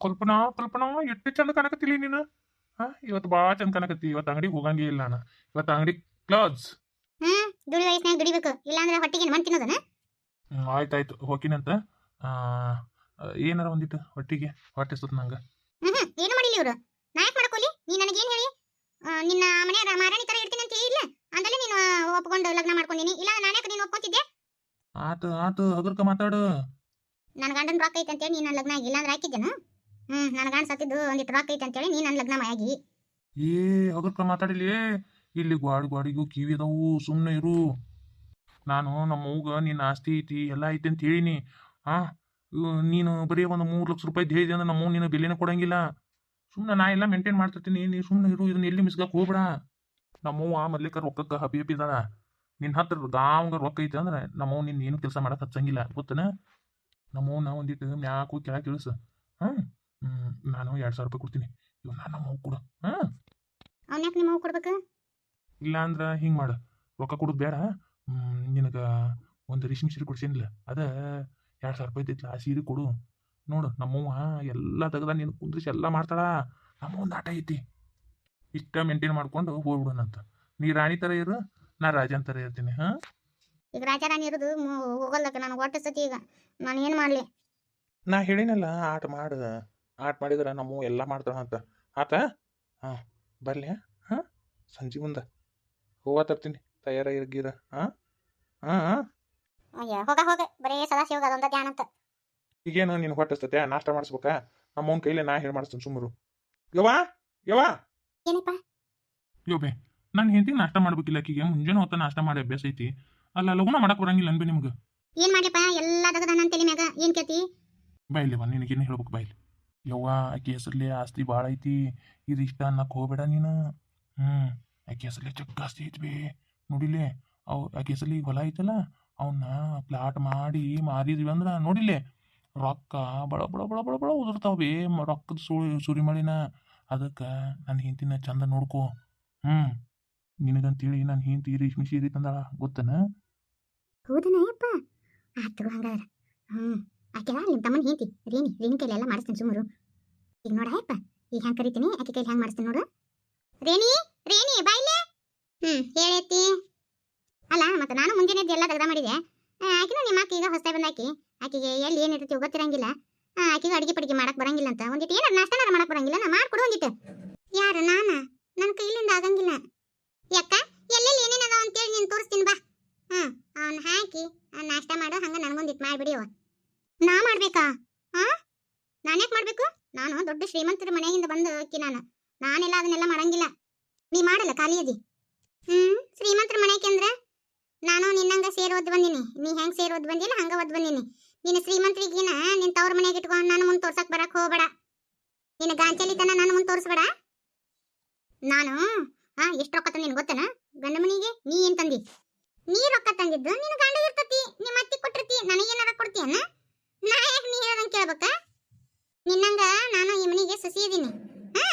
ಕಲ್ಪನಾ ಕಲ್ಪನಾ ಎಷ್ಟು ಚಂದ ಕಾಣಕತ್ತಿಲ್ಲ ನೀನು? ಹಾ? ಇವತ್ತು ಭಾಳ ಚಂದ ಕಾಣಕತ್ತಿ ಇವತ್ತು ಅಂಗಡಿ ಹೋಗಂಗೇ ಇಲ್ಲ ನಾನು. ಇವತ್ತು ಅಂಗಡಿ ಕ್ಲೋಸ್ ಹ್ಮ್ ದುಡಿ ವಯಸ್ಸಿನಾಗ ದುಡಿಬೇಕು. ಇಲ್ಲಾಂದ್ರೆ ಹೊಟ್ಟಿಗೆ ಮಣ್ ತಿನ್ನೋದನ? ಆಯ್ತಾಯ್ತು ಹೋಗಿನಂತ ಏನಾರ ಒಂದಿತ್ತು ಹೊಟ್ಟಿಗೆ ಹೊಟ್ಟೆ ಸುತ್ತ ನಂಗೆ ಏನು ಮಾಡಿಲ್ಲ ಇವರು? ನಾ ಯಾಕೆ ಮಾಡ್ಕೊಲಿ ನೀ ನನಗೇನು ಹೇಳಿ? ಆ, ನಿನ್ನ ಮನೆ ಮಾರಾಣಿ ತರ ಇರ್ತೀನಿ ಅಂತ ಹೇಳಿಲ್ಲ? ಅಂದಲೇ ನೀನು ಒಪ್ಕೊಂಡು ಲಗ್ನ ಮಾಡ್ಕೊಂಡಿನಿ. ಇಲ್ಲ ನಾನೇ ನೀನು ಒಪ್ಕೊಂತಿದ್ದೆ? ಆತು ಆತು ಹಗುರ್ಕ ಮಾತಾಡು. ನನ್ನ ಗಂಡನ ರೊಕ್ಕ ಐತೆ ಅಂತೇಳಿ ನೀನು ಲಗ್ನ ಆಗಿಲ್ಲ ಅಂದ್ರೆ ಹಾಕಿದ್ದೇನು ಹ್ಮ್ ನನ್ನ ಸತ್ತಿದ್ದು ಏ ಇಲ್ಲಿ ಗ್ವಾಡ್ ಗ್ವಾಡಿಗೂ ಕಿವಿ ಅದಾವು ಸುಮ್ಮನೆ ಇರು. ನಾನು ನಮ್ಮ ಅವ್ಗ ನಿನ್ನ ಆಸ್ತಿ ಐತಿ, ಎಲ್ಲ ಐತಿ ಅಂತ ಹೇಳಿನಿ. ಇವ್ ನೀನು ಬರೀ ಒಂದು ಮೂರು ಲಕ್ಷ ರೂಪಾಯಿ ಹೇಳಿದೆ ಅಂದ್ರೆ ನಮ್ಮ ನಿನ್ನ ಬೆಲೆನ ಕೊಡಂಗಿಲ್ಲ. ಸುಮ್ಮನೆ ನಾ ಎಲ್ಲ ಮೇಂಟೈನ್ ಮಾಡ್ತಿರ್ತೀನಿ, ನೀ ಸುಮ್ಮನೆ ಇರು, ಇದನ್ನ ಎಲ್ಲಿ ಮಿಸ್ಗಾಕ್ ಹೋಗ್ಬೇಡ. ನಮ್ಮವ್ವ ಮೊದ್ಲಿಕ ರೊಕ್ಕಕ್ಕೆ ಹಬಿ ಹಬ್ಬಿದಾನ ನಿನ್ನ ಹತ್ರ ಗಾಂಗ ರೊಕ್ಕ ಐತೆ ಅಂದ್ರೆ ನಮ್ಮವ್ ನಿನ್ನ ಏನು ಕೆಲಸ ಮಾಡಕ್ ಹಚ್ಚಂಗಿಲ್ಲ, ಗೊತ್ತನ? ನಮ್ಮವ್ ನಾ ಒಂದಿಟ್ಟು ಮ್ಯಾಕು ಕೆಳಗೆ ಇಳಿಸು. ಹಾಂ ನಾನು ಎರಡು ಸಾವಿರ ರೂಪಾಯಿ ಕೊಡ್ತೀನಿ. ಇವ್ ನಾನು ನಮ್ಮವ್ ಕೊಡು. ಹಾಂ? ಅವ್ನ್ಯಾಕೆ ನಿಮ್ಮ ಕೊಡ್ಬೇಕು? ಇಲ್ಲ ಅಂದ್ರೆ ಹಿಂಗೆ ಮಾಡು. ರೊಕ್ಕ ಕೊಡೋದು ಬೇಡ. ನಿನಗೆ ಒಂದು ರೇಷ್ಮೆ ಸೀರೆ ಕೊಡ್ಸೇನಿಲ್ಲ. ಅದ ಎರಡು ಸಾವಿರ ರೂಪಾಯಿ ಐತಿಲ್ಲ ಆ ಸೀರೆ ಕೊಡು. ನೋಡು ನಮ್ಮವ್ವ ಎಲ್ಲ ತೆಗ್ದ ನೀನು ಕುಂದ್ರಿಸಿ ಎಲ್ಲ ಮಾಡ್ತಾಳ. ನಮ್ಮೊಂದು ಆಟ ಐತಿ. ಇಷ್ಟ ಮೇಂಟೈನ್ ಮಾಡ್ಕೊಂಡು ಹೋಗ್ಬಿಡೋಣಂತ ನೀ ರಾಣಿ ಥರ ಇರು ನಾ ರಾಜನ್ ತರ ಇರ್ತೀನಿ ಹಾಂ? ಈಗ ರಾಜಾರಾಣಿ ಇರೋದು ಹೋಗಲ್ದಕ್ಕೆ ನನಗೆ ಹೊಟ್ಟೆ ಸತಿ ಈಗ. ನಾನು ಏನು ಮಾಡಲಿ? ನಾ ಹೇಳಿನಲ್ಲ ಆಟ ಮಾಡು. ಆಟ ಮಾಡಿದ್ರೆ ನಮ್ಮ ಎಲ್ಲ ಮಾಡ್ತಾಳ ಅಂತ ಆತ ಹಾಂ ಬರಲಿ ಹಾಂ ಸಂಜೆ ಮುಂದೆ. ಹೂವ ತರ್ತೀನಿ ತಯಾರಾಗಿರ ಹಾಂ ಹಾಂ ಹಾಂ ಅಯ್ಯ ಹೋಗ ಹೋಗ ಬರೇ ಸದಾಶಿವಗ ಅದೊಂದ ಧ್ಯಾನ ಅಂತ. ಈಗೇನು ನೀನು ಹೊಟ್ಟಿಸ್ತತೆ ನಾಷ್ಟ ಮಾಡಿಸ್ಬೇಕಾ? ನಮ್ಮ ಅವ್ನ ಕೈಲೇ ನಾ ಹೇಳಿ ಮಾಡಿಸ್ತೀನಿ ಸುಮ್ಮರು ಯವ್ವ ಯವ್ವ. ಏನಪ್ಪ? ಯೋಬೆ ನಾನು ಹೆಂಡತಿ ನಾಷ್ಟ ಮಾಡ್ಬೇಕಿಲ್ಲ ಆಕಿಗೆ ಮುಂಜಾನೆ ಹೊತ್ತ ನಾಷ್ಟ ಮಾಡಿ ಅಭ್ಯಾಸ ಐತಿ. ಅಲ್ಲ ಲಗುನ ಮಾಡಕ್ ಬರಂಗಿಲ್ಲ ಅನ್ಬಿ ನಿಮ್ಗೆ. ಏನ್ ಮಾಡ್ಲಿಪ್ಪ? ಎಲ್ಲ ದಗದ ನನ್ನ ತಲೆ ಮ್ಯಾಗ ಏನ್ ಕೇತಿ ಬಾಯ್ಲಿ ಬಾ ನಿನಗೇನು ಹೇಳ್ಬೇಕು ಬಾಯ್ಲಿ ಯವ್ವ ಆಕೆ ಹೆಸರ್ಲಿ ಆಸ್ತಿ ಭಾಳ ಐತಿ. ಇದು ಇಷ್ಟ ಅನ್ನಕ್ಕೆ ಹೋಗ್ಬೇಡ ನೀನು. ಹ್ಞೂ ಆಕೆ ಹೆಸರ್ಲಿ ಚಕ್ಕ ಆಸ್ತಿ ಐತಿ ನೋಡಿಲೆ, ಅವು ಆಕೆ ಹೆಸರ್ಲಿ ಹೊಲ ಐತಲ್ಲ ಅವನ್ನ ಪ್ಲಾಟ್ ಮಾಡಿ ಮಾರಿದ್ವಿ ಅಂದ್ರೆ ನೋಡಿಲೆ, ರೊಕ್ಕ ಬಳ ಬಳ ಬಳ ಬಳ ಬಳ ಉದುರ್ತಾವ ಬೇ ರೊಕ್ಕದ ಸುಳಿ ಸುರಿಮಳಿನ. ಅದಕ್ಕೆ ನನ್ನ ಹೆಂಡತಿನ ಚಂದ ನೋಡ್ಕೊ. ಹ್ಞೂ ನಿನಗಂತೇಳಿ ನನ್ನ ಹೆಂಡತಿ ರೇಷ್ಮಿ ಸೀರೆ ತಂದಾಳ, ಗೊತ್ತನ? ಹೌದನ ಯಪ್ಪ ಆತು ಹಂಗಾರ. ಹ್ಮ್. ಆಕೆಲ್ಲ ನಿಮ್ಮ ತಮ್ಮನ ಹೇಂತಿ ರೇಣಿ ರೇಣಿ ಕೈಲಿ ಎಲ್ಲ ಮಾಡಿಸ್ತೀನಿ ಸುಮಾರು. ಈಗ ನೋಡ ಈಗ ಹೆಂಗ್ ಕರಿತೀನಿ, ಆಕೆ ಕೈಲಿ ಹೆಂಗ್ ಮಾಡಿಸ್ತೀನಿ ನೋಡು. ರೇಣಿ ರೇಣಿ ಬಾಯ್ಲೆ ಹ್ಮ್ ಹೇಳೈತಿ ಅಲ್ಲ, ಮತ್ತೆ ನಾನು ಮುಂಜಾನೆ ಎಲ್ಲ ತೆಗ್ದ ಮಾಡಿದೆ. ಆಕಿನೂ ನಿಮ್ಮ ಅಕ್ಕ ಈಗ ಹೊಸದಾಗಿ ಬಂದಾಕಿ. ಆಕೆಗೆ ಎಲ್ಲಿ ಏನಿರ್ತೈತಿ ಗೊತ್ತಿರಂಗಿಲ್ಲ. ಆಕಿಗೆ ಅಡಿಗೆ ಪಡಿಗೆ ಮಾಡಕ್ ಬರಂಗಿಲ್ಲ ಅಂತ. ಒಂದಿಟ್ಟು ಏನಾರ ನಾಷ್ಟನಾರ ಮಾಡಕ್ ಬರಂಗಿಲ್ಲ, ನಾ ಮಾಡ್ಕೊಡು ಒಂದಿಟ್ಟು ಯಾರು ನಾನ ನನ್ನ ಕೈಲಿಂದ ಆಗಂಗಿಲ್ಲ ಯಾಕ ಎಲ್ಲೆಲ್ಲಿ ಏನೇನ್ ಅದಾವ ಅಂತೇಳಿ ನೀನು ತೋರಿಸ್ತೀನಿ ಬಾ ಹ್ಮ್ ಅವನ್ ಹಾಕಿ ಆ ನಾಷ್ಟ ಮಾಡು ಹಂಗ ನನಗೊಂದಿಟ್ಟು ಮಾಡ್ಬಿಡಿ ಅವ ನಾ ಮಾಡ್ಬೇಕಾ ಹಾ ನಾನ್ಯಾಕ್ ಮಾಡ್ಬೇಕು ನಾನು ದೊಡ್ಡ ಶ್ರೀಮಂತರ ಮನೆಯಿಂದ ಬಂದು ಅಕ್ಕಿ ನಾನು ನಾನೆಲ್ಲ ಅದನ್ನೆಲ್ಲ ಮಾಡಂಗಿಲ್ಲ ನೀ ಮಾಡಲ್ಲ ಖಾಲಿ ಅದಿ ಹ್ಮ್ ಶ್ರೀಮಂತರ ಮನೆಗೆ ಅಂದ್ರೆ ನಾನು ಓದ್ ಬಂದಿನಿ. ನೀ ಹೆಂಗ್ ಸೇರ್ ಓದ್ ಬಂದಿಲ್ಲ, ಹಂಗ ಓದ್ ಬಂದಿನಿ. ನೀನು ಶ್ರೀಮಂತರಿಗಿನ ನಿನ್ ತವ್ರ ಮನೆಗೆ ಇಟ್ಕೊಂಡು ನಾನು ಮುಂದೆ ತೋರ್ಸಕ್ ಬರಕ್ ಹೋಗ್ಬೇಡ. ನಿನ್ನ ಗಾಂಚಲಿತನ ನಾನು ಮುಂದೆ ತೋರಿಸ್ಬೇಡ. ನಾನು ಹಾ ಎಷ್ಟು ರೊಕ್ಕ ತಂದಿನ ಗೊತ್ತನ? ಗಂಡ ಮನಿಗೆ ನೀ ಏನ್ ತಂದಿ? ನೀ ರೊಕ್ಕ ತಂದಿದ್ದು ನಿನ್ನ ಗಂಡ ಇರ್ತತಿ, ನಿಮ್ಮ ಅತ್ತಿ ಕೊಟ್ಟಿರ್ತಿ ನನಗೇನಾರ ಕೊಡ್ತೀಯನ್ನ ನಾ ಯಾಕೆ ನೀ ಹೇಳ್ದಂಗೆ ಕೇಳ್ಬೇಕ? ನಿನ್ನಂಗ ನಾನು ಈ ಮನಿಗೆ ಸಸಿ ಇದೀನಿ ಹಾ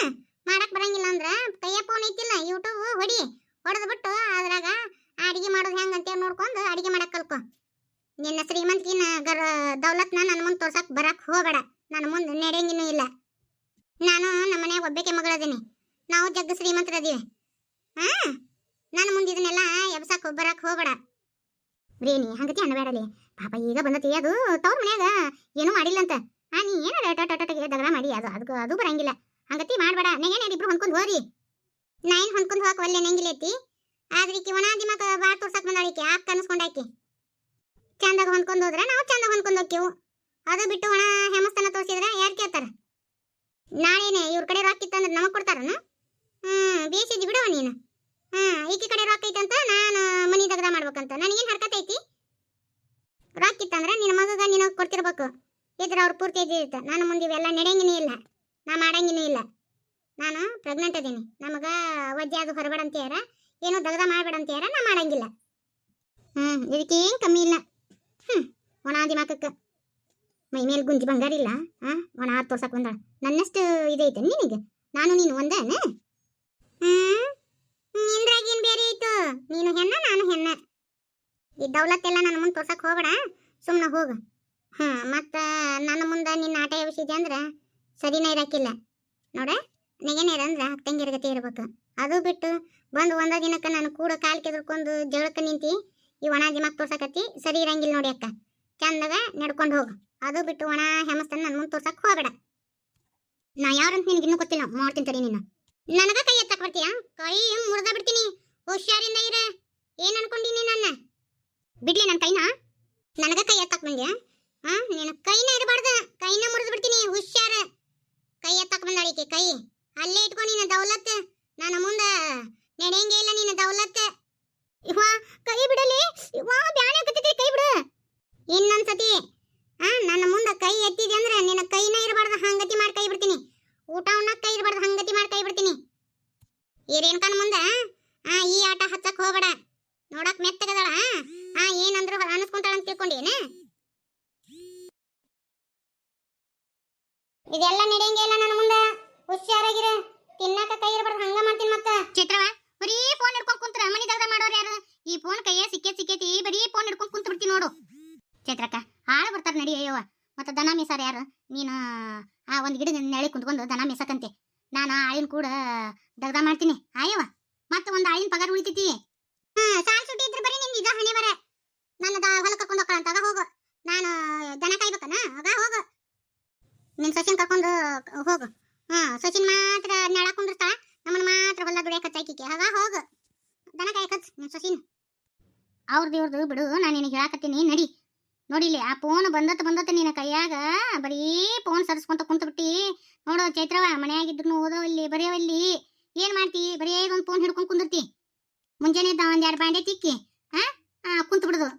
ಮಾಡಕ್ ಬರಂಗಿಲ್ಲ ಅಂದ್ರ ಕೈಯ ಫೋನ್ ಐತಿಲ್ಲ ಯೂಟ್ಯೂಬ್ ಹೊಡಿ ಹೊಡೆದ್ ಬಿಟ್ಟು ಅದ್ರಾಗ ಅಡಿಗೆ ಮಾಡೋದು ಹೆಂಗ್ ಅಂತೇಳಿ ನೋಡ್ಕೊಂಡು ಅಡಿಗೆ ಮಾಡಕ್ ಕಲ್ಕೊ ನಿನ್ನ ಶ್ರೀಮಂತಿನ ಗರ ದೌಲತ್ನ ನನ್ನ ಮುಂದೆ ತೋರ್ಸಕ್ ಬರಕ್ ಹೋಗಬೇಡ ನನ್ನ ಮುಂದೆ ನಡೆಯಂಗಿನೂ ಇಲ್ಲ ನಾನು ನಮ್ಮ ಮನ್ಯಾಗ ಒಬ್ಬಾಕೆ ಮಗಳದೀನಿ ನಾವು ಜಗ್ಗ ಶ್ರೀಮಂತರದೀವಿ ಹಾ ನನ್ನ ಮುಂದೆ ಇದನ್ನೆಲ್ಲ ಬರಕ್ ಹೋಗಬೇಡ. ರೇಣಿ ಹಂಗತಿ ಅನ್ನಬೇಡಲಿ ಪಾಪ ಈಗ ಬಂದತಿ, ಅದು ತವ್ರ ಮನ್ಯಾಗ ಏನೂ ಮಾಡಿಲ್ಲ ಅಂತ ಆ, ನೀ ಏನಾರ ಟಟಟಗೆ ದಗಡ ಮಾಡಿ, ಅದು ಅದಕ್ಕೆ ಅದು ಬರಂಗಿಲ್ಲ. ಹಂಗತಿ ಮಾಡ್ಬೇಡ. ನೆಗೇನ ಇಬ್ರು ಹೊಂದ್ಕೊಂಡು ಹೋರಿ ನಾ ಏನು ಹೊಂದ್ಕೊಂಡು ಹೋಗಕ್ ಒಲ್ಲೆ ನಂಗಿಲ್ಲ ಐತಿ? ಆದ್ರೆ ಈಕೆ ಒಣ ದಿಮಾಕ ಬಾರ್ ತೋರ್ಸಕ್ ಬಂದಾಳಿಕೆ ಆಕ್? ಕನಸ್ಕೊಂಡಾಕಿ ಚಂದಾಗ ಹೊಂದ್ಕೊಂಡು ಹೋದ್ರೆ ನಾವು ಚಂದಾಗ ಹೊಂದ್ಕೊಂಡು ಹೋಗ್ತೀವಿ ಅದು ಬಿಟ್ಟು ಒಣ ಹೆಮಸ್ತನ ತೋರಿಸಿದ್ರೆ ಯಾರು ಕೇಳ್ತಾರ? ನಾಳೆನೆ ಇವ್ರ ಕಡೆ ರೊಕ್ಕ ಇತ್ತಂದ್ರೆ ನಮಗ್ ಕೊಡ್ತಾರನ? ಹ್ಮ್, ಬೇಸಿದ್ದು ಬಿಡವ ನೀನು. ಹ್ಮ್ ಈಕಿ ಕಡೆ ರೊಕ್ಕ ಐತಂತ ನಾನು ಮನಿ ದಗದ ಮಾಡ್ಬೇಕಂತ. ನನಗೇನು ಹರ್ಕತ್ ಐತಿ? ರೊಕ್ಕ ಇತ್ತಂದ್ರೆ ನಿನ್ನ ಮಗಗ ನೀನು ಕೊಡ್ತಿರ್ಬೇಕು. ಇದ್ರ ಅವ್ರ ಪೂರ್ತಿ ಇದ್ದಿರುತ್ತೆ ನಾನು ಮುಂದೆ ಇವೆಲ್ಲ ನಡೆಯಂಗಿನೇ ಇಲ್ಲ. ನಾ ಮಾಡಂಗಿನೇ ಇಲ್ಲ. ನಾನು ಪ್ರೆಗ್ನೆಂಟ್ ಅದೀನಿ. ನಮಗ ವಜ್ಜೆ ಅದು ಹೊರಬೇಡ ಅಂತೀಯಾರ ಏನು ದಗದ ಮಾಡಬೇಡ ಅಂತೀಯಾರ ನಾ ಮಾಡಂಗಿಲ್ಲ. ಹ್ಮ್ ಇದಕ್ಕೇನ್ ಕಮ್ಮಿ ಇಲ್ಲ. ಹ್ಮ್ ಒಣ ದಿಮಾಕಕ್ಕ ಮೈ ಮೇಲೆ ಗುಂಜಿ ಬಂಗಾರ ಇಲ್ಲ. ಆ, ಒಣ ತೋರ್ಸಕ್ ಬಂದಾಳ. ನನ್ನಷ್ಟು ಇದೈತೆ ನಿನಗೆ? ನಾನು ನೀನು ಒಂದೇನೆ? ಹ್ಮ್ ಐತು ನೀನು ಹೆಣ್ಣ, ನಾನು ಹೆಣ್ಣ. ಈ ದೌಲತ್ತೆಲ್ಲ ನನ್ನ ಮುಂದೆ ತೋರ್ಸಕ್ ಹೋಗಬೇಡ. ಸುಮ್ಮನೆ ಹೋಗು. ಹಾ ಮತ್ತ ನನ್ನ ಮುಂದೆ ನಿನ್ನ ಆಟ ವಿಷಯ ಅಂದ್ರೆ ಸರಿನೇ ಇರಕ್ಕಿಲ್ಲ ನೋಡ ನೆಗೆನೇರ ಅಂದ್ರೆ ಅಕ್ಕಂಗಿರ ಗತಿ ಇರ್ಬೇಕು. ಅದು ಬಿಟ್ಟು ಬಂದು ಒಂದ ದಿನಕ್ಕೆ ನಾನು ಕೂಡ ಕಾಲು ಕೆದರ್ಕೊಂಡು ಜಗಳಕ್ಕೆ ನಿಂತಿ, ಈ ಒಣ ದಿಮಾಕ್ ತೋರ್ಸಕತ್ತಿ ಸರಿ ಇರಂಗಿಲ್ಲ ನೋಡಿ ಅಕ್ಕ. ಚಂದಾಗ ನಡ್ಕೊಂಡು ಹೋಗು. ಅದು ಬಿಟ್ಟು ಒಣ ಹೆಮಸ್ತನ ನನ್ನ ಮುಂದೆ ತೋರ್ಸಕ್ ಹೋಗಬೇಡ. ನಾ ಯಾರಂತ ನಿನಗೆ ಇನ್ನೂ ಗೊತ್ತಿಲ್ಲ ಮಾಡ್ತೀನಿ ತಡಿ ನೀನು. ನನಗ ಕೈ ಎತ್ತಕ್ ಬರ್ತೀಯಾ? ಕೈ ಮುರಿದ ಬಿಡ್ತೀನಿ. ಹುಷಾರಿಂದ ಇರ. ಏನ್ ಅನ್ಕೊಂಡಿನಿ ನನ್ನ? ಬಿಡ್ಲಿ ನನ್ನ ಕೈನ. ನನಗ ಕೈ ಎತ್ತಾಕ್ ಬಂದ್ಯಾ? ಹಾ ನಿನ್ನ ಕೈನ ಇರಬಾರ್ದ. ಕೈನ ಮುರಿದು ಬಿಡ್ತೀನಿ ಹುಷಾರ. ಕೈ ಎತ್ತಾಕ್ ಬಂದಾಳಿಕೆ ಕೈ. ಅಲ್ಲೇ ಇಟ್ಕೊ ನಿನ್ನ ದೌಲತ್. ನನ್ನ ಮುಂದ ನಡೆಯಂಗೆ ಇಲ್ಲ ನಿನ್ನ ದೌಲತ್. ಇವ್ವಾ, ಕೈ ಬಿಡಲಿ. ಇವ್ವಾ ಬ್ಯಾನೆ ಕೈ ಬಿಡು. ಇನ್ನೊಂದ್ಸತಿ ಆ ನನ್ನ ಮುಂದ ಕೈ ಎತ್ತಿದೆ ಅಂದ್ರೆ ನಿನ್ನ ಕೈನ ಇರಬಾರ್ದ ಹಂಗತಿ ಮಾಡಿ ಕೈ ಬಿಡ್ತೀನಿ ಊಟ ಉಣ್ಣಕ್ ಕೈ ಇರಬಾರ್ದ ಹಂಗತಿ ಮಾಡಿ ಕೈ ಬಿಡ್ತೀನಿ ಈ ರೇಣುಕನ ಮುಂದ ಆ ಈ ಆಟ ಹಚ್ಚಕ್ ಹೋಗ್ಬೇಡ ನೋಡಕ್ ಮೆತ್ತಗದಳ ಆ ಏನಂದ್ರು ಅನಿಸ್ಕೊಂತಾಳ ಅಂತ ತಿಳ್ಕೊಂಡೇನ ಇದೆಲ್ಲ ನಡೆಯಂಗಿಲ್ಲ ನನ್ನ ಮುಂದ ಹುಷಾರಾಗಿರ ತಿನ್ನಾಕ ಕೈ ಇರಬಾರ್ದು ಹಂಗ ಮಾಡ್ತೀನಿ ಮತ್ತ ಚಿತ್ರವ ಬರೀ ಫೋನ್ ಹಿಡ್ಕೊಂಡ್ ಕುಂತ್ರ ಮನಿ ದಗದ ಮಾಡೋರು ಯಾರು ಈ ಫೋನ್ ಕೈಯ ಸಿಕ್ಕೇತ್ ಸಿಕ್ಕೇತಿ ಬರೀ ಫೋನ್ ಹಿಡ್ಕೊಂಡ್ ಕುಂತ ಬಿಡ್ತೀನಿ ನೋಡು ಚೈತ್ರಕ್ಕ ಆಳ ಬರ್ತಾರ ನಡಿ ಅಯ್ಯವ್ವ ಮತ್ತ ದನ ಮೀಸಾರ ಯಾರು? ನೀನು, ಆ ಒಂದ್ ಗಿಡದ ನೆಳೆ ಕುಂತ್ಕೊಂಡು ದನ ಮೀಸಕಂತೆ ನಾನು ಆಳಿನ ಕೂಡ ದಗ್ದ ಮಾಡ್ತೀನಿ. ಆಯವ್ವ, ಮತ್ತ ಒಂದ್ ಆಳಿನ ಪಗಾರ ಉಳಿತೈತಿ. ಸಾಲ್ ಸುಟ್ಟಿ ಇದ್ರೆ ಬರೀ ನಿನ್ ಇದ ಹಣೆ ಬರ. ನನ್ನ ಹೊಲ ಕರ್ಕೊಂಡು ಹೋಗ್ಕಳ ಅಂತ ಹೋಗು. ನಾನು ದನ ಕಾಯ್ಬೇಕನ? ಆಗ ಹೋಗು. ನಿನ್ ಸಚಿನ್ ಕರ್ಕೊಂಡು ಹೋಗು. ಹಾ ಸಚಿನ್ ಮಾತ್ರ ನೆಳ ಕುಂದಿರ್ತಾಳ ನಮ್ಮನ್ನ ಮಾತ್ರ ಹೊಲ ದುಡಿಯಕ್ಕೆ ಹಚ್ಚಾಕಿಕೆ ಆಗ ಹೋಗು. ದನ ಕಾಯಕತ್ ನಿನ್ ಸಚಿನ್ ಅವ್ರದ್ದು ಇವ್ರದ್ದು ಬಿಡು ನಾನು ನಿನಗೆ ಹೇಳಾಕತ್ತೀನಿ ನಡಿ ನೋಡಿಲಿ ಆ ಫೋನ್ ಬಂದತ್ ಬಂದತ್ ನಿನ್ನ ಕೈಯಾಗ ಬರೀ ಫೋನ್ ಸರಿಸ್ಕೊಂತ ಕುಂತ್ಬಿಟ್ಟಿ. ನೋಡು ಚೈತ್ರವ ಮನೆಯಾಗಿದ್ರು ಓದೋವಲ್ಲಿ ಬರೆಯವಲ್ಲಿ ಏನ್ ಮಾಡ್ತಿ? ಬರೀ ಒಂದು ಫೋನ್ ಹಿಡ್ಕೊಂಡು ಕುಂದಿರ್ತಿ. ಮುಂಜಾನೆ ಎದ್ದ ಒಂದ್ ಎರಡು ಬಾಂಡೆ ತಿಕ್ಕಿ ಹಾ ಕುಂತ ಬಿಡುದು.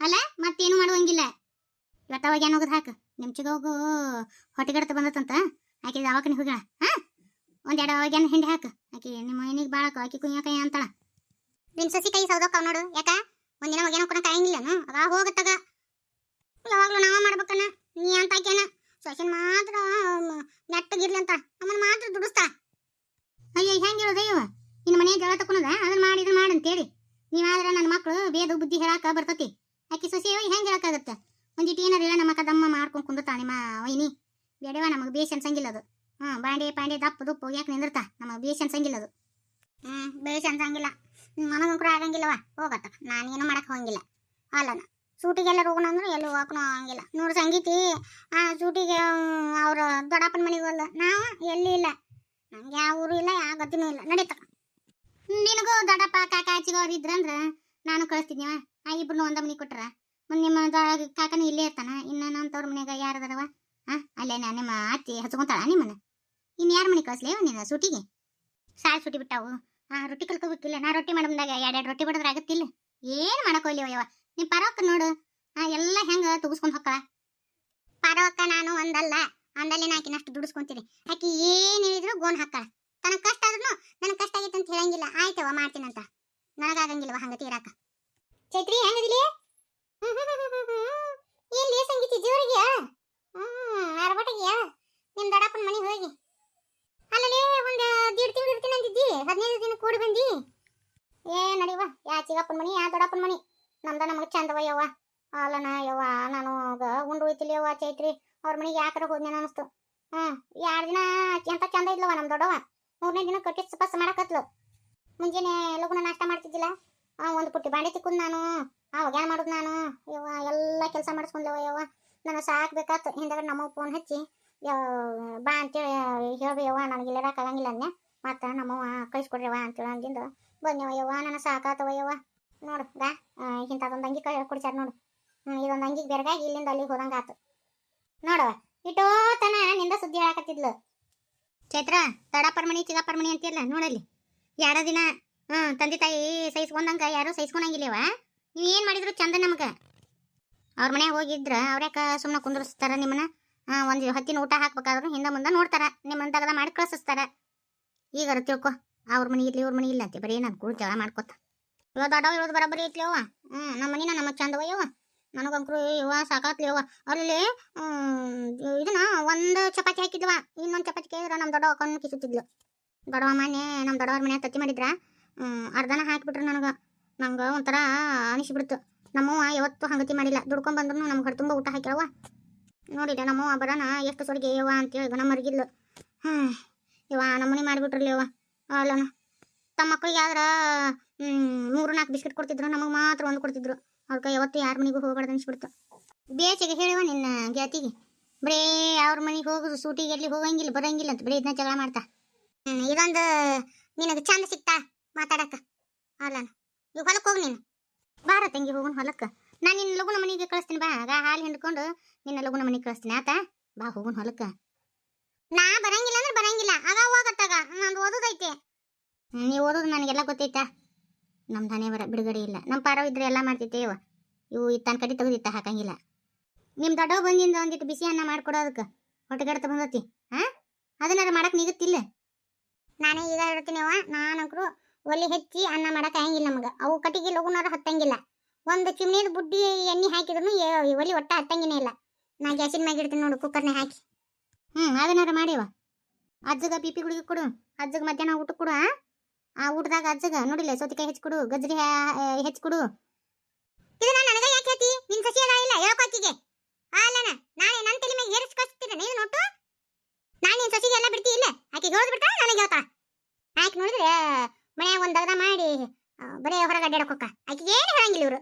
ಅಲ್ಲ, ಮತ್ತೇನು ಮಾಡುವಂಗಿಲ್ಲ. ಇವತ್ತ ಏನು ಹೋಗೋದು ಹಾಕು? ನಿಮ್ ಚಿಗೋಗು ಹೊಟ್ಟೆಗಡತ ಬಂದತ್ತಂತ. ಆಕೆ ದವಾಖಾನೆ ಹೋಗ್ಯಾಳ. ಹಾ ಒಂದೆರಡು ಅವಾಗೇನು ಹಿಂಡಿ ಹಾಕು? ಆಕೆ ನಿಮ್ಮ ಮನೆಗೆ ಬಾಳಕ ಆಕೆ ಕುಯ್ಯಾಕ ಅಂತಾಳ. ನಿನ್ ಸಸಿ ಕೈ ಸೌದಕ್ಕ ನೋಡು, ಯಾಕ? ಒಂದಿನ ಒಗ್ಯಾನ ಕೂಡ ಕಾಯಂಗಿಲ್ಲನು? ಆಗ ಹೋಗತ್ತಾಗ. ಯಾವಾಗ್ಲೂ ನಾವ ಮಾಡ್ಬೇಕನ್ನ, ನೀ ಅಂತ ಆಕೇನ ಸೊಸಿನ ಮಾತ್ರ ನೆಟ್ಟಗಿರ್ಲಿ ಅಂತ ಅಮ್ಮನ ಮಾತ್ರ ದುಡಿಸ್ತಾ. ಅಯ್ಯೋ ಹೆಂಗೆ ಹೇಳೋದು, ಅಯ್ಯೋ? ನಿನ್ನ ಮನೆ ಜಗಳ ತಕೊಂಡದ ಅದನ್ನ ಮಾಡಿ ಇದನ್ನ ಮಾಡಿ ಅಂತೇಳಿ. ನೀವಾದ್ರೆ ನನ್ನ ಮಕ್ಕಳು ಬೇದು ಬುದ್ಧಿ ಹೇಳಾಕ ಬರ್ತತಿ. ಆಕಿ ಸೊಸಿ ಹೆಂಗೆ ಹೇಳಕ್ಕಾಗತ್ತ ಒಂದಿಟ್ಟು ಏನಾರ ಇಲ್ಲ ನಮ್ಮ ದಮ್ಮ ಮಾಡ್ಕೊಂಡು ಕುಂದುತ್ತಾ ನಿಮ್ಮ ವೈನಿ. ಬೇಡವ ನಮಗೆ ಬೇಷ್ ಅನ್ಸಂಗಿಲ್ಲ ಅದು. ಹ್ಞೂ ಬಾಂಡೆ, ಪಾಂಡೆ, ದಪ್ಪ, ದುಪ್ಪ ಯಾಕೆ ನಿಂದಿರ್ತಾ? ನಮಗೆ ಬೇಷ್ ಅನ್ಸಂಗಿಲ್ಲ ಅದು. ಹ್ಞೂ ಬೇಷ್ ಅನ್ಸಂಗಿಲ್ಲ. ನನಗಂಕರು ಆಗಂಗಿಲ್ಲವ ಹೋಗತ್ತ. ನಾನೇನು ಮಾಡಕ್ಕೆ ಹೋಗಂಗಿಲ್ಲ. ಅಲ್ಲನ. ಸೂಟಿಗೆಲ್ಲ ಹೋಗೋಣ ಅಂದ್ರೆ ಎಲ್ಲೂ ಹೋಗಕ್ಕೂ ಆಗಂಗಿಲ್ಲ. ನೋಡು ಸಂಗೀತಿ, ಆ ಸೂಟಿಗೆ ಅವ್ರ ದೊಡ್ಡಪ್ಪನ ಮನೆಗೆ ಹೋದ ನಾವು ಎಲ್ಲಿ ಇಲ್ಲ. ನಂಗೆ ಯಾವ ಊರು ಇಲ್ಲ, ಯಾವ ಗತಿನೂ ಇಲ್ಲ. ನಡೀತ ನಿನಗೂ ದೊಡ್ಡಪ್ಪ, ಕಾಕ ಹಚ್ಚಿಗೋರು ಇದ್ರಂದ್ರೆ ನಾನು ಕಳಿಸ್ತೀನಿ ಆ ಇಬ್ರು ಒಂದ ಮನೆ ಕೊಟ್ರ? ಮುಂದೆ ನಿಮ್ಮ ಕಾಕನ ಇಲ್ಲೇ ಇರ್ತಾನ? ಇನ್ನ ನಮ್ಮ ತವ್ರ ಮನ್ಯಾಗ ಯಾರದಾರವ ಹಾಂ ಅಲ್ಲೇ ನಾ, ನಿಮ್ಮ ಅತ್ತಿ ಹಚ್ಕೊತಾಳ ನಿಮ್ಮನ್ನ? ಇನ್ನು ಯಾರ ಮನೆ ಕಳಿಸ್ಲೇವ ನೀನು ಸೂಟಿಗೆ? ಸಾಲ್ ಸೂಟಿ ಬಿಟ್ಟಾವು. ಹಾಂ ರೊಟ್ಟಿ ಕಲ್ಕೋಬೇಕಿಲ್ಲ. ನಾ ರೊಟ್ಟಿ ಮಾಡಮ್ದಾಗ ಎರಡೆರಡು ರೊಟ್ಟಿ ಬಡದ್ರ ಆಗತ್ತಿಲ್ಲ. ಏನು ಮಾಡಕ್ ಅಯ್ಯವ ನೀ ಪರವಕ್ಕ ನೋಡು. ಎಲ್ಲ ಹೆಂಗ ತುಗಿಸ್ಕೊಂಡ್ ಹೊಕ್ಕ ಪರವಕ್ಕ ನಾನು ಒಂದಲ್ಲ. ಅಂದಲ್ಲಿ ನಾಕಿನಷ್ಟು ದುಡಿಸ್ಕೊಂತೀನಿ ಆಕಿ ಏನ್ ಹೇಳಿದ್ರು ಗೋನ್ ಹಾಕಳ ತನಗ ಕಷ್ಟ ಆದ್ರೂ ನನಗ್ ಕಷ್ಟ ಆಗೈತೆ ಅಂತ ಹೇಳಂಗಿಲ್ಲ. ಆಯ್ತವ ಮಾಡ್ತೀನಂತ ನನಗಾಗಂಗಿಲ್ವ ಹಂಗ ತೀರಾಕ. ಚೈತ್ರಿ, ಹೆಂಗದಿಲಿ? ಇಲ್ಲಿ ಸಂಗೀತಿ ಜೋರಿಗೆ. ಹ್ಮ್ ಅರಬಟಿಗೆ ನಿಮ್ ದೊಡ್ಡಪ್ಪನ ಮನೆಗೆ ಹೋಗಿ. ಅಲ್ಲಲ್ಲಿ ಒಂದ್ ದೀಡ್ ತಿಂಗಳು ಇರ್ತೀನಿ ಹದಿನೈದು ದಿನ ಕೂಡಿ ಬಂದಿ. ಏ ನಡಿವ ಯಾ, ಚಿಗಪ್ಪನ ಮನಿ, ಯಾ, ದೊಡ್ಡಪ್ಪನ ಮನಿ. ನಮ್ದ ನಮಗ್ ಚಂದವ ಯವ್ವ. ಅಲ್ಲನ ಯವ್ವ ನಾನು ಉಂಡು ಹೋಯ್ತಿಲ್ಲ ಯವ್ವ ಚೈತ್ರಿ. ಅವ್ರ ಮನೆಗೆ ಯಾಕರ ಹೋದ್ನೇನ ಅನಿಸ್ತು. ಹ್ಮ್ ಎರಡು ದಿನ ಎಂತ ಚಂದ ಇದ್ಲವ ನಮ್ ದೊಡ್ಡವ. ಮೂರನೇ ದಿನ ಕಟ್ಟಿ ಸಪಸ್ ಮಾಡಕತ್ಲು ಮುಂಜಾನೆ ಲಗುನ ನಾಷ್ಟ ಮಾಡ್ತಿದ್ದಿಲ್ಲ. ಒಂದು ಪುಟ್ಟಿ ಬಾಂಡೆ ತಿಕ್ಕುದ್ ನಾನು ಅವಾಗ ಏನ್ ಮಾಡುದು ನಾನು. ಯವ್ವ, ಎಲ್ಲ ಕೆಲಸ ಮಾಡಿಸ್ಕೊಂಡ್ಲವ ಯವ್ವ. ನನ್ನ ಸಾಕ್ಬೇಕಾತು ಹಿಂದಗಡೆ ನಮ್ಮವ್ ಫೋನ್ ಹಚ್ಚಿ ಬಾ ಅಂತೇಳಿ ಹೇಳ್ಬೇ ಯವ್ವ, ನನಗೆ ಇಲ್ಲರಾಕ ಆಗಂಗಿಲ್ಲ ಅನ್ನೆ ಮತ್ತೆ ನಮ್ಮವ್ವ ಕಳಿಸ್ಕೊಡ್ರವ್ವ ಅಂತೇಳಿ ಅಂದಿಂದ. ಬಂದೆವ ಯವ್ವ ನನ್ನ ಸಾಕಾತವ ಯವ್ವ. ನೋಡು, ಬಾ. ಇಂಥದೊಂದು ಅಂಗಿ ಕೊಡ್ಸ್ಯಾರ ನೋಡು. ಇದೊಂದು ಅಂಗಿಗೆ ಬೆರಗಾಗಿ ಇಲ್ಲಿಂದ ಅಲ್ಲಿಗೆ ಹೋದಂಗ ಆತು ನೋಡವ. ಇಟೋ ತನ ನಿಂದ ಸುದ್ದಿ ಹೇಳಕತ್ತಿದ್ಲು. ಚೈತ್ರ, ತಡ ಪರ್ಮಣಿ, ಚಿಗ ಪರ್ಮಣಿ ಅಂತಿರ್ಲ ನೋಡಲ್ಲಿ. ಯಾರ ದಿನ, ಹ್ಮ್, ತಂದೆ ತಾಯಿ ಸಹಿಸ್ಕೊಂಡಂಗ, ಯಾರು ಸಹಿಸ್ಕೊಂಡಂಗಿಲ್ಲವ? ನೀವ್ ಏನು ಮಾಡಿದ್ರು ಚಂದ ನಮಗ? ಅವ್ರ ಮನ್ಯಾಗ ಹೋಗಿದ್ರ ಅವ್ರ್ಯಾಕ ಸುಮ್ಮನೆ ಕುಂದ್ರಸ್ತಾರ ನಿಮ್ಮನ್ನ? ಒಂದು ಹತ್ತಿನ ಊಟ ಹಾಕ್ಬೇಕಾದ್ರು ಹಿಂದೆ ಮುಂದ ನೋಡ್ತಾರ ನಿಮ್ಮನ್ನ ತಗದ ಮಾಡಿ ಕಳ್ಸಿಸ್ತಾರ. ಈಗಾರ ತಿಳ್ಕೊ, ಅವ್ರ ಮನಿ ಇರ್ಲಿ, ಇವ್ರ ಮನಿ ಇಲ್ಲ ಅಂತೆ, ಬರೀ ನಾನು ಕೂಡ ಜಗಳ ಮಾಡ್ಕೊತ. ಇವಾಗ ದೊಡ್ಡವ ಇರೋದು ಬರಬರಿ ಐತ್ಲಿ ಅವ್ವ. ಹ್ಮ್, ನಮ್ಮ ಮನಿನ ನಮ್ಮ ಚಂದವ ಯವ್ವ ನನಗಂಕರು ಇವ ಸಾಕಾತ್ಲಿ ಯವ್ವ ಅಲ್ಲಿ ಇದನ್ನ ಒಂದು ಚಪಾತಿ ಹಾಕಿದ್ವ, ಇನ್ನೊಂದು ಚಪಾತಿ ಕೇಳಿದ್ರೆ ನಮ್ಮ ದೊಡ್ಡವ ಕಣ್ಣು ಕಿಸುತ್ತಿದ್ಲು. ದೊಡ್ಡವ ಮನೆ ನಮ್ಮ ದೊಡ್ಡವ್ರ ಮನೆ ತತ್ತಿ ಮಾಡಿದ್ರ ಅರ್ಧನ ಹಾಕಿಬಿಟ್ರು ನನಗ. ನಂಗ ಒಂಥರ ಅನಿಸ್ಬಿಡ್ತು. ನಮ್ಮವ್ವ ಯಾವತ್ತು ಹಂಗತಿ ಮಾಡಿಲ್ಲ. ದುಡ್ಕೊಂಡ್ ಬಂದ್ರು ನಮ್ಗೆ ಹೊರ ತುಂಬ ಊಟ ಹಾಕ್ಯಾವ ನೋಡಿಲ್ಲ ನಮ್ಮವ್ವ ಬರೋಣ ಎಷ್ಟು ಸೊಡಿಗೆ ಯವ್ವ ಅಂತೇಳಿ ಗಣ ಮರ್ಗಿದ್ಲು. ಹ್ಞೂ ಇವ ನಮ್ಮನೆ ಮಾಡಿಬಿಟ್ರಲ್ಲ ಯವ್ವ ಅಲ್ಲನ. ತಮ್ಮ ಮಕ್ಕಳಿಗೆ ಯಾವ್ದಾರ ಮೂರು, ನಾಲ್ಕು ಬಿಸ್ಕಿಟ್ ಕೊಡ್ತಿದ್ರು, ನಮಗೆ ಮಾತ್ರ ಒಂದು ಕೊಡ್ತಿದ್ರು. ಅವ್ರ ಯಾವತ್ತು ಯಾರ ಮನೆಗೂ ಹೋಗ್ಬಾರ್ದು ಅನ್ಸ್ಬಿಡ್ತು. ಬೇಸಿಗೆ ಹೇಳುವ ನಿನ್ನ ಗೆಳತಿಗೆ ಬರೇ ಅವ್ರ ಮನೆಗೆ ಹೋಗುದು ಸೂಟಿಗೆ ಎಲ್ಲಿ ಹೋಗಂಗಿಲ್ಲ, ಬರಂಗಿಲ್ಲ ಅಂತ ಬರೀ ಇದನ್ನ ಜಗಳ ಮಾಡ್ತಾ. ಇದೊಂದು ನಿನಗೆ ಚಂದ ಸಿಕ್ತಾ ಮಾತಾಡಕ ಅಲ್ಲ ಈಗ ಹೊಲಕ್ಕೆ ಹೋಗಿ ನೀನು. ಬಾರ ತಂಗಿ ಹೋಗೋಣ ಹೊಲಕ್ಕೆ. ನಾನು ನಿನ್ನ ಲಗುನ ಮನೆಗೆ ಕಳಿಸ್ತೀನಿ ಬಾ. ಆಗ ಹಾಲು ಹಿಂಡ್ಕೊಂಡು ನಿನ್ನ ಲಗುನ ಮನೆಗೆ ಕಳಿಸ್ತೀನಿ, ಆತ? ಬಾ ಹೋಗೋಣ ಹೊಲಕ್ಕೆ. ನಾ ಬರಂಗಿಲ್ಲ ಅಂದ್ರೆ ಬರಂಗಿಲ್ಲ. ಆಗ ಹೋಗತ್ತಾಗ. ನಂದು ಓದೋದೈತೆ. ನೀವು ಓದೋದು ನನಗೆಲ್ಲ ಗೊತ್ತೈತಾ? ನಮ್ಮ ಧನೆ ಬರ ಬಿಡುಗಡೆ ಇಲ್ಲ. ನಮ್ಮ ಪಾರವ ಇದ್ರೆ ಎಲ್ಲ ಮಾಡ್ತಿತ್ತೇವ ಇವು ಇತ್ತನ ಕಡೆ ತೆಗೆದಿತ್ತ ಹಾಕಂಗಿಲ್ಲ. ನಿಮ್ಮ ದೊಡ್ಡವ ಬಂದಿಂದ ಒಂದಿಟ್ಟು ಬಿಸಿ ಅನ್ನ ಮಾಡ್ಕೊಡೋದಕ್ಕೆ ಹೊಟ್ಟೆಗೆಡ್ತ ಬಂದತಿ. ಹಾಂ ಅದನ್ನಾರ ಮಾಡಕ್ಕೆ ನಿಗತ್ತಿಲ್ಲ. ನಾನೇ ಈಗ ಹೇಳ್ತೀನಿವ ನಾನಂಕರು ಒಲೆ ಹೆಚ್ಚಿ ಅನ್ನ ಮಾಡಕ್ಕೆ ಆಗಂಗಿಲ್ಲ ನಮಗೆ. ಅವು ಕಟ್ಟಿಗೆ ಲಗುನಾರು ಹತ್ತಂಗಿಲ್ಲ. ಒಂದು ಚಿಮ್ನಿದ ಬುಡ್ಡಿ ಎಣ್ಣೆ ಹಾಕಿದ್ರು ಒಲೆ ಒಟ್ಟ ಹತ್ತಂಗಿನೇ ಇಲ್ಲ. ನಾ ಗ್ಯಾಸಿನ ಮ್ಯಾಗ ಇಡ್ತೀನಿ ನೋಡು, ಕುಕ್ಕರ್ನೇ ಹಾಕಿ. ಹ್ಞೂ ಅದನ್ನಾರ ಮಾಡಿವ ಅಜ್ಜಗ ಪಿ ಪಿ ಗುಳಿಗೆ ಕೊಡು. ಅಜ್ಜಗ ಮಧ್ಯಾಹ್ನ ಊಟ ಕೊಡು, ಆ? ಆ ಊಟದಾಗ ಅಜ್ಜಗ ನೋಡಿಲ್ಲ, ಸೌತಿಕಾಯಿ ಹೆಚ್ಚಿಕೊಡು ಗಜ್ರಿ ಹೆಚ್ಚಿಕೊಡು ಇದನ್ನ ನನಗ ಯಾಕೆ ಹೇಳ್ತಿ? ನಿನ್ ಸಸಿ ಅದ ಇಲ್ಲ? ಹೇಳ್ಕೊತ್ತಿಗೆ ಅಲ್ಲನ ನಾಳೆ ನನ್ನ ತಲೆ ಮೇಲೆ ಏರಿಸಿ ಕಳಿಸ್ತೀನಿ ನೀನು ನೋಟು ನಾನು ನಿನ್ ಸಸಿಗೆ ಎಲ್ಲ ಬಿಡ್ತಿ, ಇಲ್ಲ? ಆಕೆ ಹೇಳದ್ ಬಿಟ್ಟ ನನಗೆ ಹೇಳ್ತಾ ಆಕೆ ನೋಡಿದ್ರೆ, ಮನ್ಯಾಗ ಒಂದು ದಗದ ಮಾಡಿ ಬರೇ ಹೊರಗೆ ಅಡ್ಡಾಡಕ್ಕೆ ಆಕೆಗೆ ಏನು ಹೇಳಂಗಿಲ್ಲ ಇವರು.